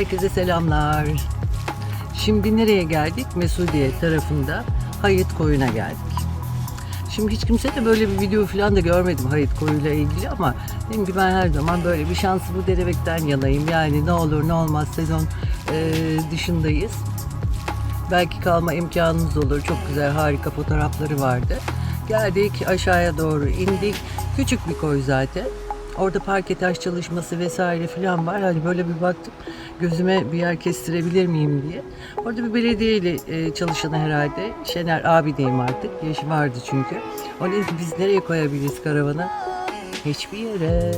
Herkese selamlar. Şimdi nereye geldik? Mesudiye tarafında Hayıt Koyun'a geldik. Şimdi hiç kimse de böyle bir video falan da görmedim Hayıt Koyu'yla ilgili ama dedim ki ben her zaman böyle bir şansı bu denemekten yanayım. Yani ne olur ne olmaz sezon e, dışındayız. Belki kalma imkanımız olur. Çok güzel harika fotoğrafları vardı. Geldik aşağıya doğru indik. Küçük bir koy zaten. Orada parke taş çalışması vesaire falan var. Hani böyle bir baktım gözüme bir yer kestirebilir miyim diye. Orada bir belediyeyle e, çalışanı herhalde. Şener abi diyeyim artık. Yaşı vardı çünkü. O dedi biz nereye koyabiliriz karavanı? Hiçbir yere.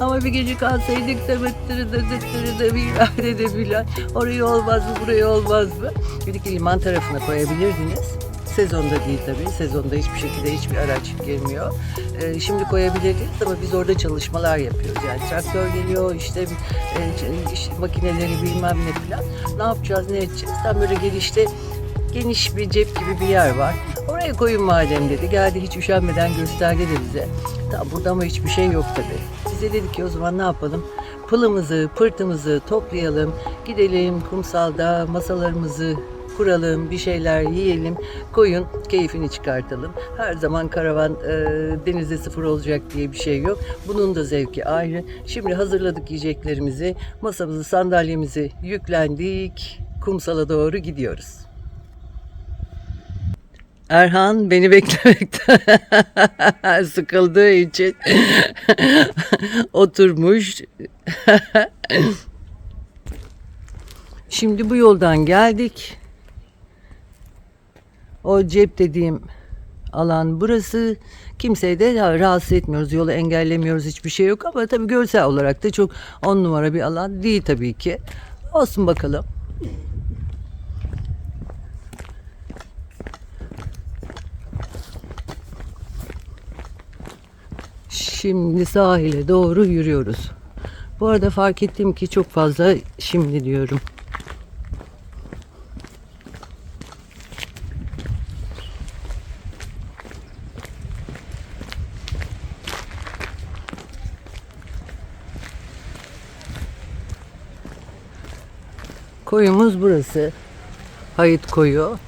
Ama bir gece kalsaydık da mıttırı da dıttırı da bilmem de filan. Oraya olmaz mı, buraya olmaz mı? Dedi ki liman tarafına koyabilirdiniz. Sezonda değil tabii. Sezonda hiçbir şekilde hiçbir araç girmiyor. Ee, şimdi koyabiliriz ama biz orada çalışmalar yapıyoruz. Yani traktör geliyor, işte, e, işte makineleri bilmem ne filan. Ne yapacağız, ne edeceğiz? Tam böyle gelişte geniş bir cep gibi bir yer var. Oraya koyun madem dedi. Geldi hiç üşenmeden gösterdi de bize. Tam burada ama hiçbir şey yok tabii. Bize dedik ki o zaman ne yapalım? Pılımızı, pırtımızı toplayalım. Gidelim kumsalda masalarımızı kuralım, bir şeyler yiyelim, koyun keyfini çıkartalım. Her zaman karavan e, denizde sıfır olacak diye bir şey yok. Bunun da zevki ayrı. Şimdi hazırladık yiyeceklerimizi, masamızı, sandalyemizi yüklendik. Kumsala doğru gidiyoruz. Erhan beni beklemekten sıkıldığı için oturmuş. Şimdi bu yoldan geldik. O cep dediğim alan burası. Kimseyi de rahatsız etmiyoruz. Yolu engellemiyoruz. Hiçbir şey yok ama tabii görsel olarak da çok on numara bir alan değil tabii ki. Olsun bakalım. Şimdi sahile doğru yürüyoruz. Bu arada fark ettim ki çok fazla şimdi diyorum. Koyumuz burası. Hayıt koyu.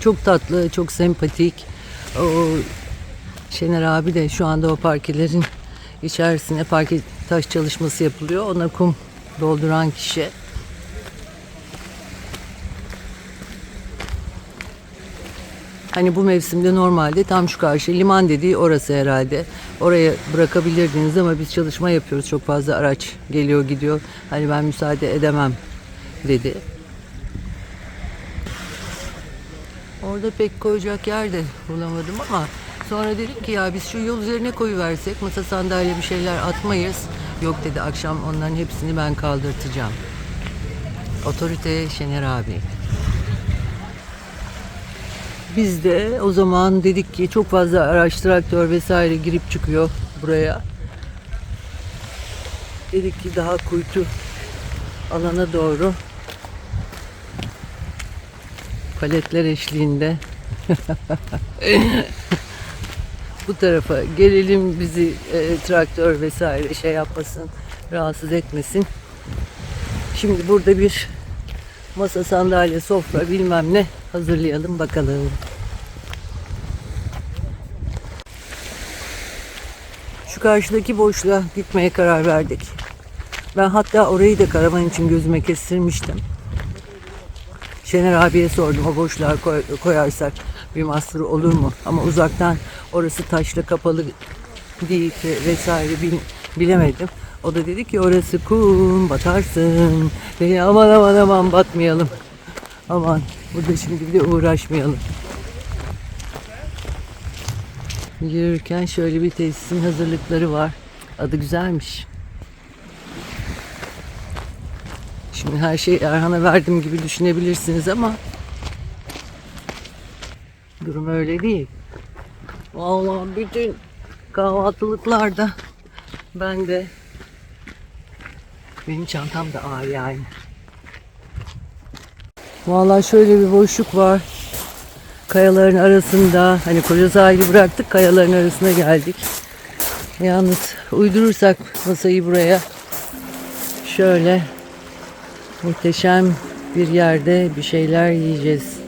Çok tatlı, çok sempatik. O Şener abi de şu anda o parkelerin içerisine parke taş çalışması yapılıyor. Ona kum dolduran kişi. Hani bu mevsimde normalde tam şu karşı liman dediği orası herhalde. Oraya bırakabilirdiniz ama biz çalışma yapıyoruz. Çok fazla araç geliyor gidiyor. Hani ben müsaade edemem dedi. Orada pek koyacak yer de bulamadım ama sonra dedim ki ya biz şu yol üzerine koyuversek masa sandalye bir şeyler atmayız. Yok dedi akşam onların hepsini ben kaldırtacağım. Otorite Şener abi. Biz de o zaman dedik ki çok fazla araç, traktör vesaire girip çıkıyor buraya. Dedik ki daha kuytu alana doğru paletler eşliğinde bu tarafa gelelim bizi e, traktör vesaire şey yapmasın rahatsız etmesin. Şimdi burada bir masa sandalye sofra bilmem ne hazırlayalım bakalım. Şu karşıdaki boşluğa gitmeye karar verdik. Ben hatta orayı da karavan için gözüme kestirmiştim. Şener abiye sordum o boşluğa koy- koyarsak bir mahsur olur mu? Ama uzaktan orası taşla kapalı değil vesaire bil- bilemedim. O da dedi ki orası kum batarsın. Dedi aman aman aman batmayalım. Aman burada şimdi bir de uğraşmayalım. Yürürken şöyle bir tesisin hazırlıkları var. Adı güzelmiş. Şimdi her şeyi Erhan'a verdim gibi düşünebilirsiniz ama durum öyle değil. Vallahi bütün kahvaltılıklarda ben de benim çantam da ağır yani. Vallahi şöyle bir boşluk var. Kayaların arasında hani koca sahili bıraktık kayaların arasına geldik. Yalnız uydurursak masayı buraya Şöyle muhteşem bir yerde bir şeyler yiyeceğiz.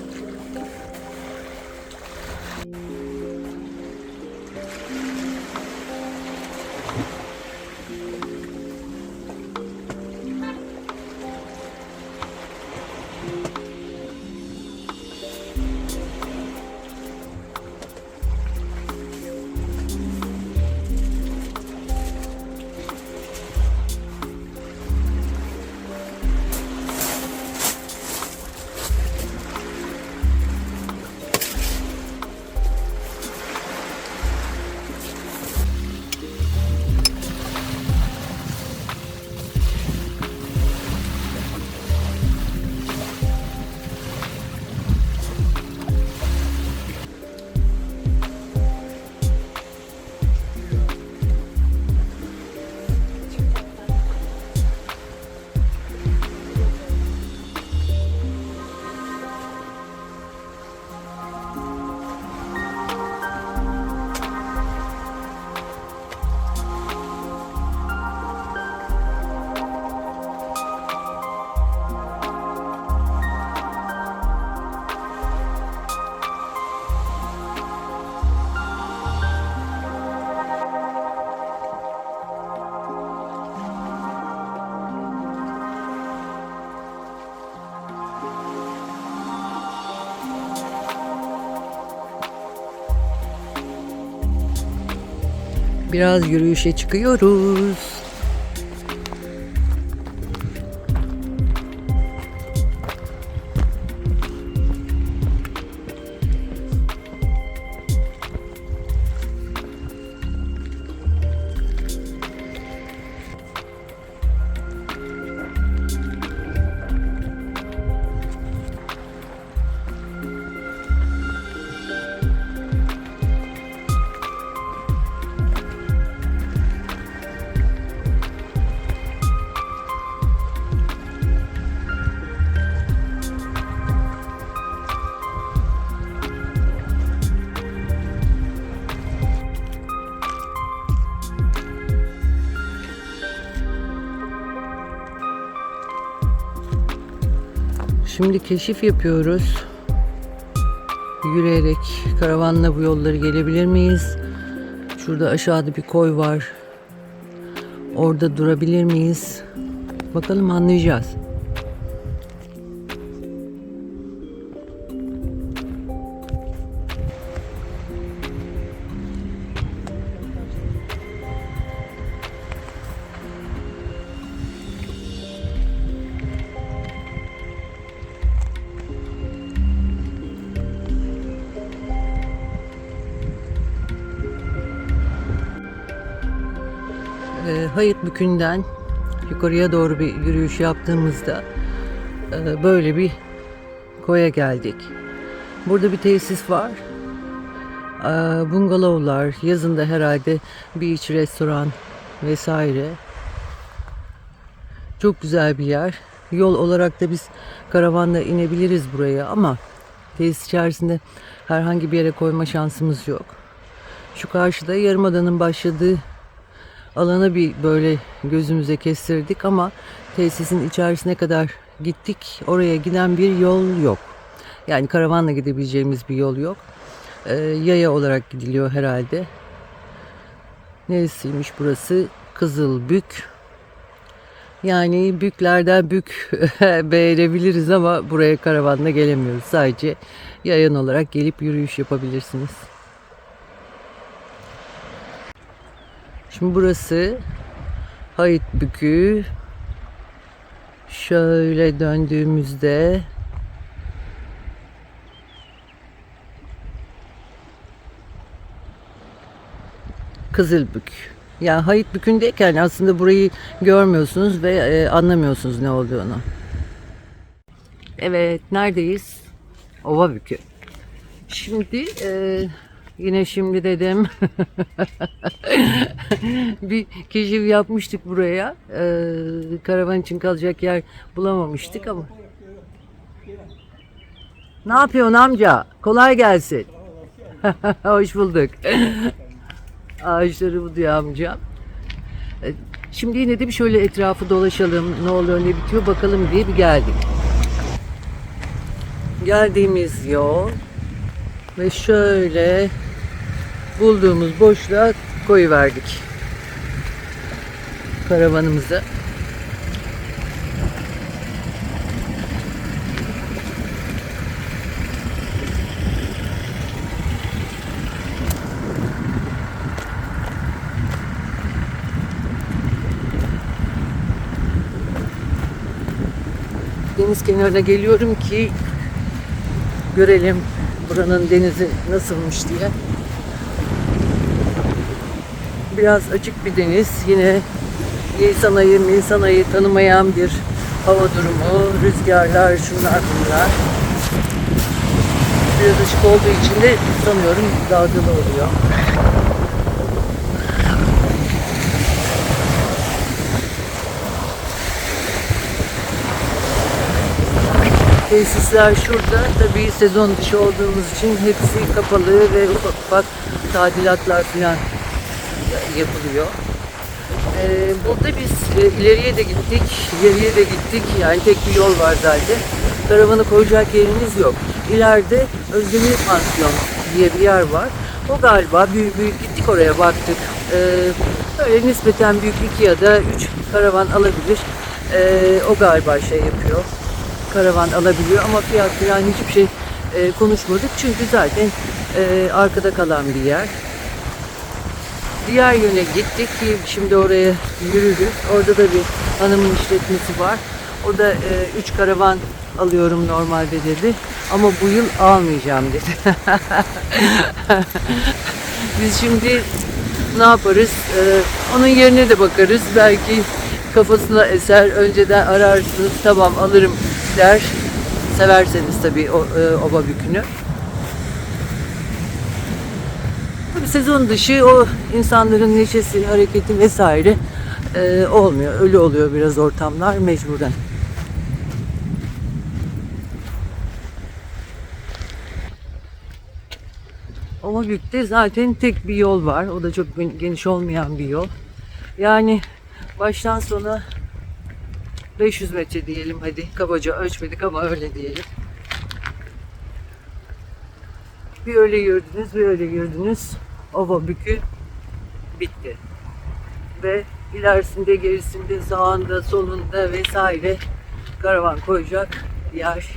Biraz yürüyüşe çıkıyoruz. Şimdi keşif yapıyoruz. Yürüyerek karavanla bu yolları gelebilir miyiz? Şurada aşağıda bir koy var. Orada durabilir miyiz? Bakalım anlayacağız. Hayıt Bükü'nden yukarıya doğru bir yürüyüş yaptığımızda e, böyle bir koya geldik. Burada bir tesis var. E, bungalovlar, yazında herhalde beach restoran vesaire. Çok güzel bir yer. Yol olarak da biz karavanla inebiliriz buraya ama tesis içerisinde herhangi bir yere koyma şansımız yok. Şu karşıda Yarımada'nın başladığı alanı bir böyle gözümüze kestirdik ama tesisin içerisine kadar gittik. Oraya giden bir yol yok. Yani karavanla gidebileceğimiz bir yol yok. Ee, yaya olarak gidiliyor herhalde. Neresiymiş burası? Kızılbük. Yani büklerden bük beğenebiliriz ama buraya karavanla gelemiyoruz. Sadece yayan olarak gelip yürüyüş yapabilirsiniz. Şimdi burası Hayıt Bükü. Şöyle döndüğümüzde Kızılbük. Yani Hayıt Bükü'ndeyken aslında burayı görmüyorsunuz ve e, anlamıyorsunuz ne olduğunu. Evet, neredeyiz? Ova Bükü. Şimdi e, yine şimdi dedim bir keşif yapmıştık buraya. E, karavan için kalacak yer bulamamıştık ama. Ne yapıyorsun amca? Kolay gelsin. Hoş bulduk. Ağaçları bu diyor amca. E, Şimdi yine de bir şöyle etrafı dolaşalım, ne oluyor ne bitiyor bakalım diye bir geldik. Geldiğimiz yol ve şöyle bulduğumuz boşluğa koyuverdik karavanımızı. Deniz kenarına geliyorum ki görelim buranın denizi nasılmış diye. Biraz açık bir deniz. Yine Nisan ayı, Nisan ayı tanımayan bir hava durumu, rüzgarlar, şunlar bunlar. Biraz açık olduğu için de sanıyorum dalgalı oluyor. Tesisler şurada. Tabii sezon dışı olduğumuz için hepsi kapalı ve ufak ufak tadilatlar falan yapılıyor. Ee, burada biz e, ileriye de gittik, geriye de gittik. Yani tek bir yol var zaten. Karavanı koyacak yerimiz yok. İleride Özdemir Pansiyon diye bir yer var. O galiba büyük büyük gittik oraya baktık. Ee, böyle nispeten büyük iki ya da üç karavan alabilir. Ee, o galiba şey yapıyor. Karavan alabiliyor ama fiyat falan hiçbir şey e, konuşmadık. Çünkü zaten e, arkada kalan bir yer. Diğer yöne gittik şimdi oraya yürürüz. Orada da bir hanımın işletmesi var. O da e, üç karavan alıyorum normalde dedi. Ama bu yıl almayacağım dedi. Biz şimdi ne yaparız? E, onun yerine de bakarız. Belki kafasına eser. Önceden ararsınız. Tamam alırım der. Severseniz tabii o, e, oba bükünü. Tabii sezon dışı o insanların neşesi, hareketi vesaire e, olmuyor. Ölü oluyor biraz ortamlar mecburen. Ama Bük'te zaten tek bir yol var. O da çok geniş olmayan bir yol. Yani baştan sona 500 metre diyelim hadi. Kabaca ölçmedik ama öyle diyelim. Bir öyle gördünüz, bir öyle gördünüz. Ova bükü bitti. Ve ilerisinde, gerisinde, sağında, solunda vesaire karavan koyacak yer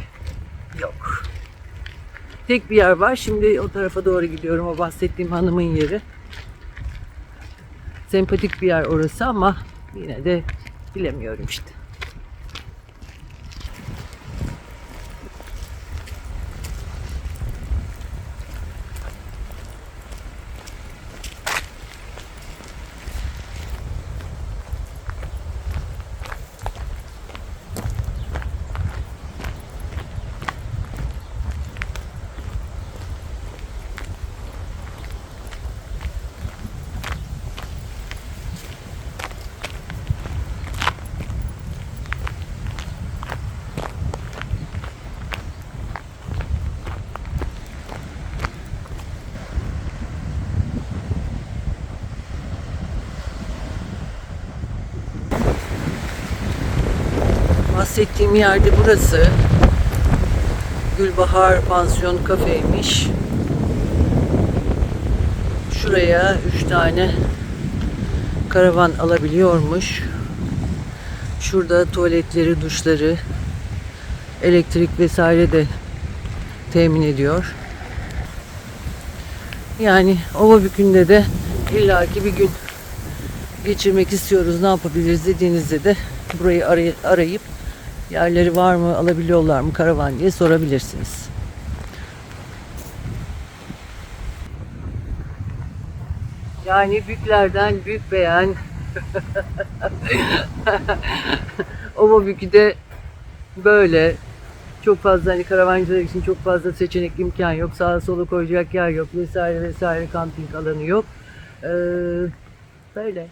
yok. Tek bir yer var. Şimdi o tarafa doğru gidiyorum. O bahsettiğim hanımın yeri. Sempatik bir yer orası ama yine de bilemiyorum işte. Bahsettiğim yerde burası. Gülbahar Pansiyon Kafeymiş. Şuraya üç tane karavan alabiliyormuş. Şurada tuvaletleri, duşları, elektrik vesaire de temin ediyor. Yani Ovabükü'nde de illaki bir gün geçirmek istiyoruz, ne yapabiliriz dediğinizde de burayı aray- arayıp yerleri var mı, alabiliyorlar mı karavan diye sorabilirsiniz. Yani büyüklerden büyük beğen Ova Bükü'de böyle çok fazla hani karavancılar için çok fazla seçenek imkan yok. Sağa sola koyacak yer yok vesaire vesaire kamping alanı yok. Ee, böyle.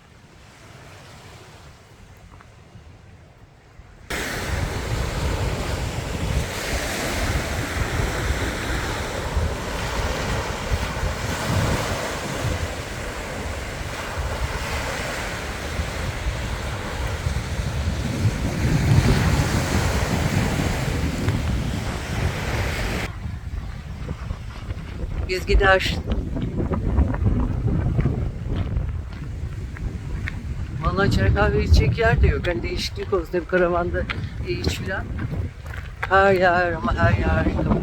Biz gider. Vallahi çay kahve içecek yer de yok. Hani değişiklik olsun. Hep karavanda iç filan. Her yer ama her yer kapalı.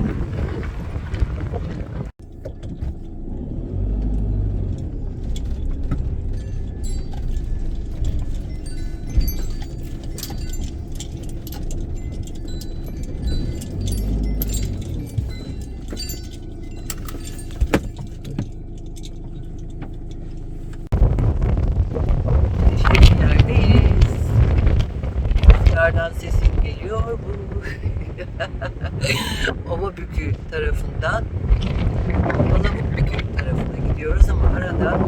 Teşekkürlerdeyiz. Rüzgardan sesim geliyor bu. Ovabükü tarafından Palamutbükü tarafına gidiyoruz ama arada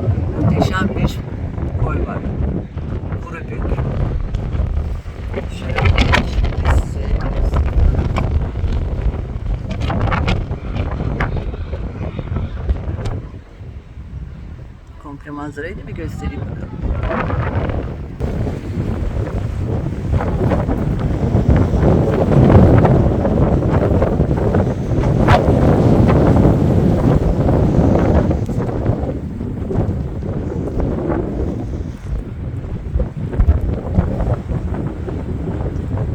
muhteşem bir koy var. Kurubük. Şöyle şimdi size komple manzarayı da bir göstereyim bakalım.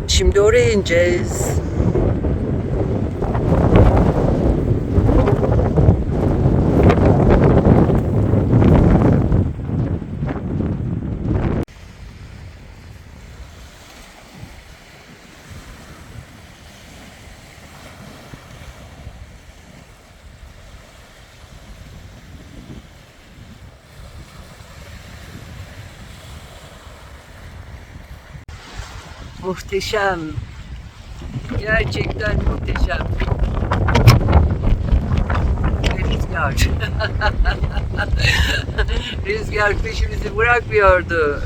Şimdi oraya ineceğiz. Muhteşem. Gerçekten muhteşem. Rüzgar. Rüzgar peşimizi bırakmıyordu.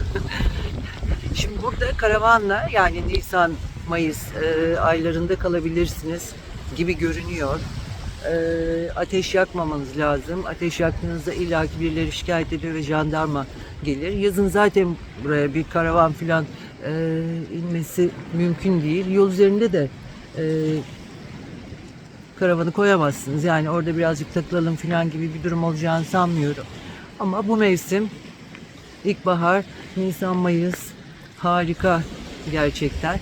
Şimdi burada karavanla yani Nisan, Mayıs e, aylarında kalabilirsiniz gibi görünüyor. E, ateş yakmamanız lazım. Ateş yaktığınızda illaki birileri şikayet ediyor ve jandarma gelir. Yazın zaten buraya bir karavan filan e, inmesi mümkün değil. Yol üzerinde de e, karavanı koyamazsınız. Yani orada birazcık takılalım filan gibi bir durum olacağını sanmıyorum. Ama bu mevsim ilkbahar, Nisan, Mayıs harika gerçekten.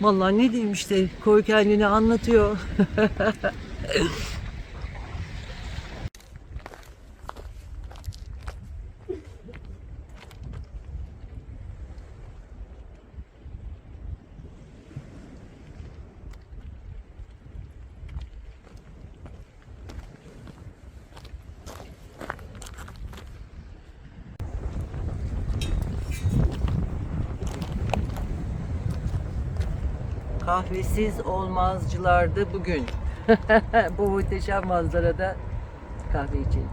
Vallahi ne diyeyim işte koy kendini anlatıyor. Kahvesiz olmazcılardı bugün. Bu muhteşem manzarada kahve içelim.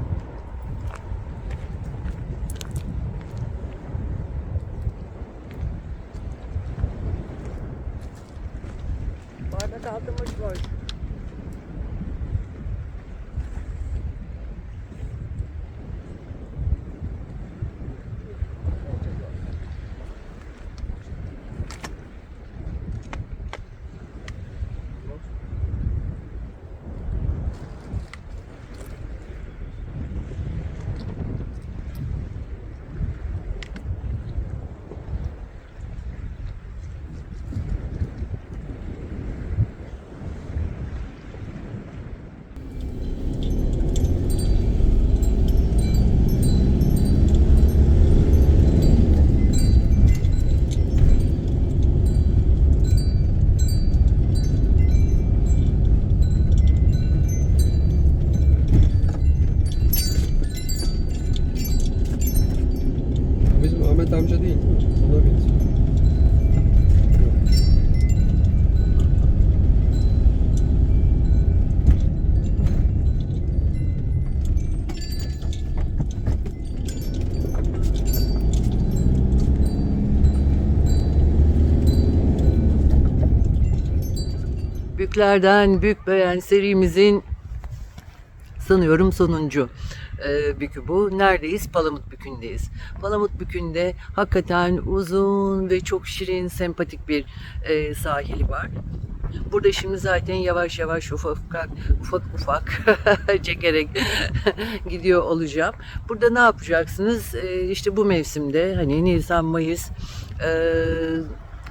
Bardak altı boş boş. Bizim Ahmet amca değil. Ona benziyor. Büklerden Bük Beğen serimizin sanıyorum sonuncu e, bükü bu. Neredeyiz? Palamut Bükü'ndeyiz. Palamut Bükü'nde hakikaten uzun ve çok şirin, sempatik bir e, sahili var. Burada şimdi zaten yavaş yavaş ufak ufak ufak, ufak çekerek gidiyor olacağım. Burada ne yapacaksınız? Ee, işte bu mevsimde hani Nisan Mayıs e,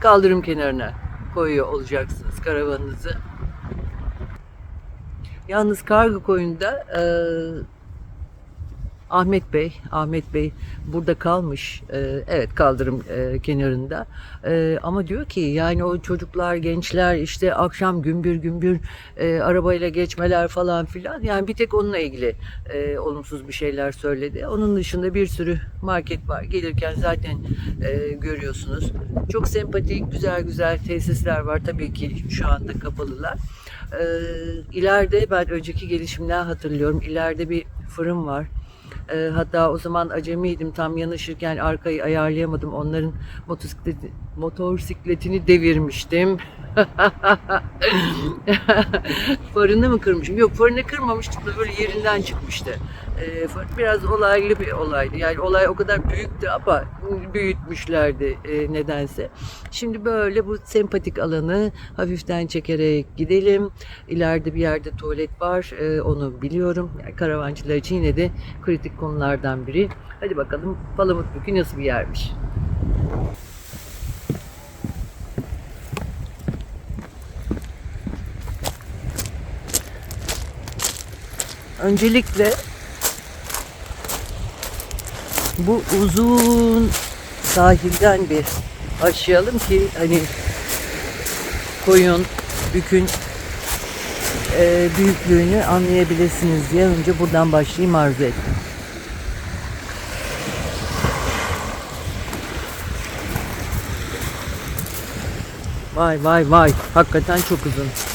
kaldırım kenarına koyuyor olacaksınız karavanınızı. Yalnız kargo koyunda e, Ahmet Bey, Ahmet Bey burada kalmış. Ee, evet kaldırım e, kenarında. Ee, ama diyor ki yani o çocuklar, gençler işte akşam gümbür gümbür e, arabayla geçmeler falan filan. Yani bir tek onunla ilgili e, olumsuz bir şeyler söyledi. Onun dışında bir sürü market var. Gelirken zaten e, görüyorsunuz. Çok sempatik, güzel güzel tesisler var. Tabii ki şu anda kapalılar. Ee, ileride ben önceki gelişimden hatırlıyorum. İleride bir fırın var. Ee, hatta o zaman acemiydim tam yanaşırken arkayı ayarlayamadım. Onların motosikleti, motosikletini devirmiştim. Fırını mı kırmışım? Yok fırını kırmamıştım da böyle yerinden çıkmıştı. Ee, biraz olaylı bir olaydı. Yani olay o kadar büyüktü ama büyütmüşlerdi e, nedense. Şimdi böyle bu sempatik alanı hafiften çekerek gidelim. İleride bir yerde tuvalet var. e, onu biliyorum. Yani karavancılar için yine de kritik konulardan biri. Hadi bakalım Palamutbükü nasıl bir yermiş. Öncelikle bu uzun sahilden bir başlayalım ki hani koyun, bükün e, büyüklüğünü anlayabilirsiniz diye önce buradan başlayayım arzu ettim. Vay vay vay. Hakikaten çok uzun.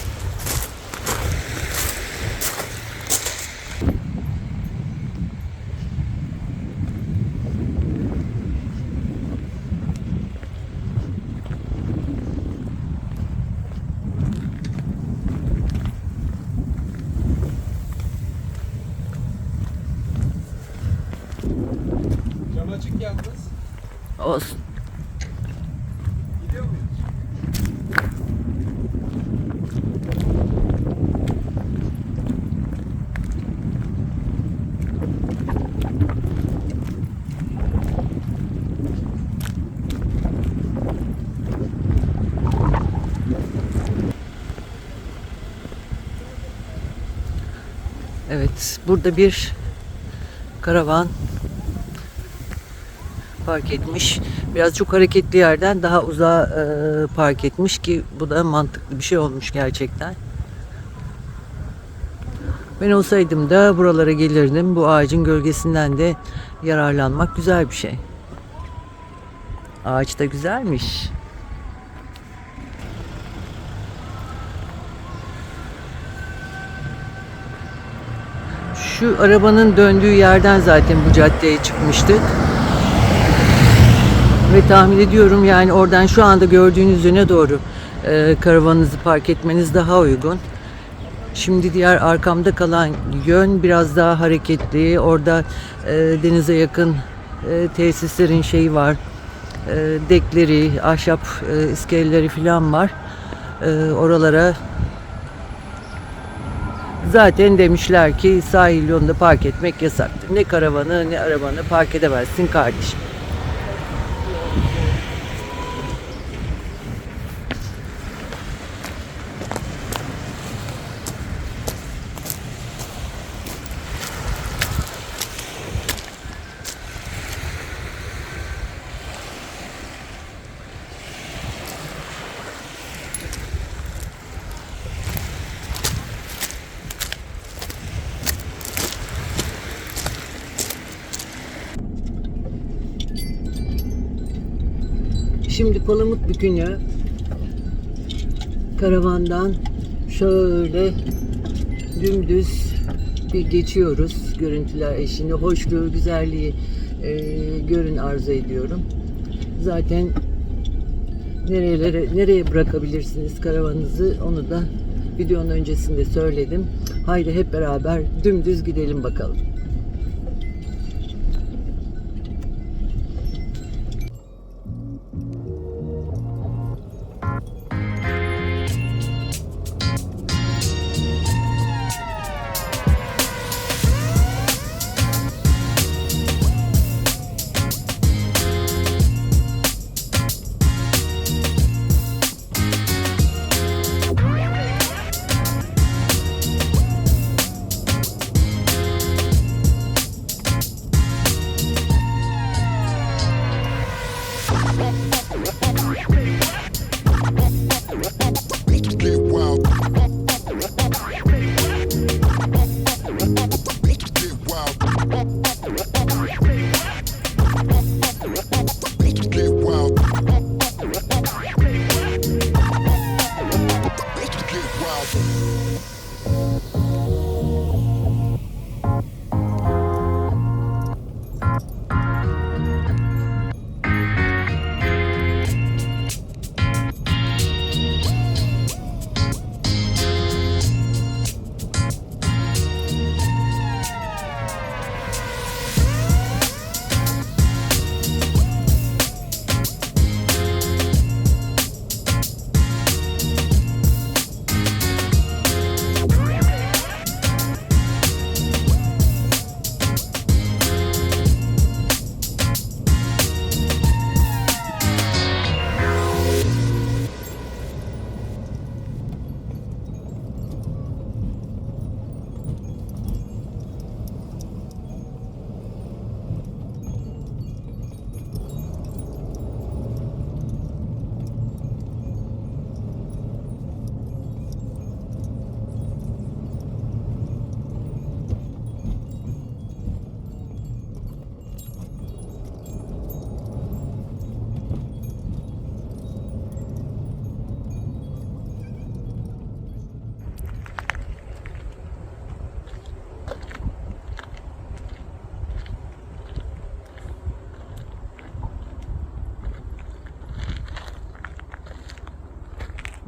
Açık yalnız. Olsun. Gidiyor muyuz? Evet, burada bir karavan park etmiş. Biraz çok hareketli yerden daha uzağa e, park etmiş ki bu da mantıklı bir şey olmuş gerçekten. Ben olsaydım da buralara gelirdim. Bu ağacın gölgesinden de yararlanmak güzel bir şey. Ağaç da güzelmiş. Şu arabanın döndüğü yerden zaten bu caddeye çıkmıştık. Ve tahmin ediyorum yani oradan şu anda gördüğünüz yöne doğru e, karavanınızı park etmeniz daha uygun. Şimdi diğer arkamda kalan yön biraz daha hareketli. Orada e, denize yakın e, tesislerin şeyi var. E, dekleri, ahşap e, iskeleleri falan var. E, oralara zaten demişler ki sahil yolunda park etmek yasaktır. Ne karavanı ne arabanı park edemezsin kardeşim. Şimdi Palamut Bükü'nü karavandan şöyle dümdüz bir geçiyoruz. Görüntüler eşliğinde hoşluğu, güzelliği e, görün arzu ediyorum. Zaten nerelere nereye bırakabilirsiniz karavanınızı onu da videonun öncesinde söyledim. Haydi hep beraber dümdüz gidelim bakalım.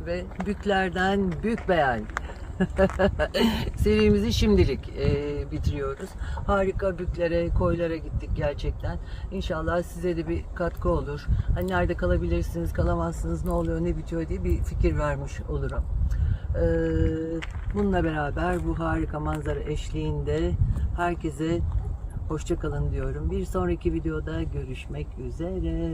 Ve büklerden büyük beğen. Serimizi şimdilik e, bitiriyoruz. Harika büklere, koylara gittik gerçekten. İnşallah size de bir katkı olur. Hani nerede kalabilirsiniz, kalamazsınız, ne oluyor, ne bitiyor diye bir fikir vermiş olurum. E, bununla beraber bu harika manzara eşliğinde herkese hoşça kalın diyorum. Bir sonraki videoda görüşmek üzere.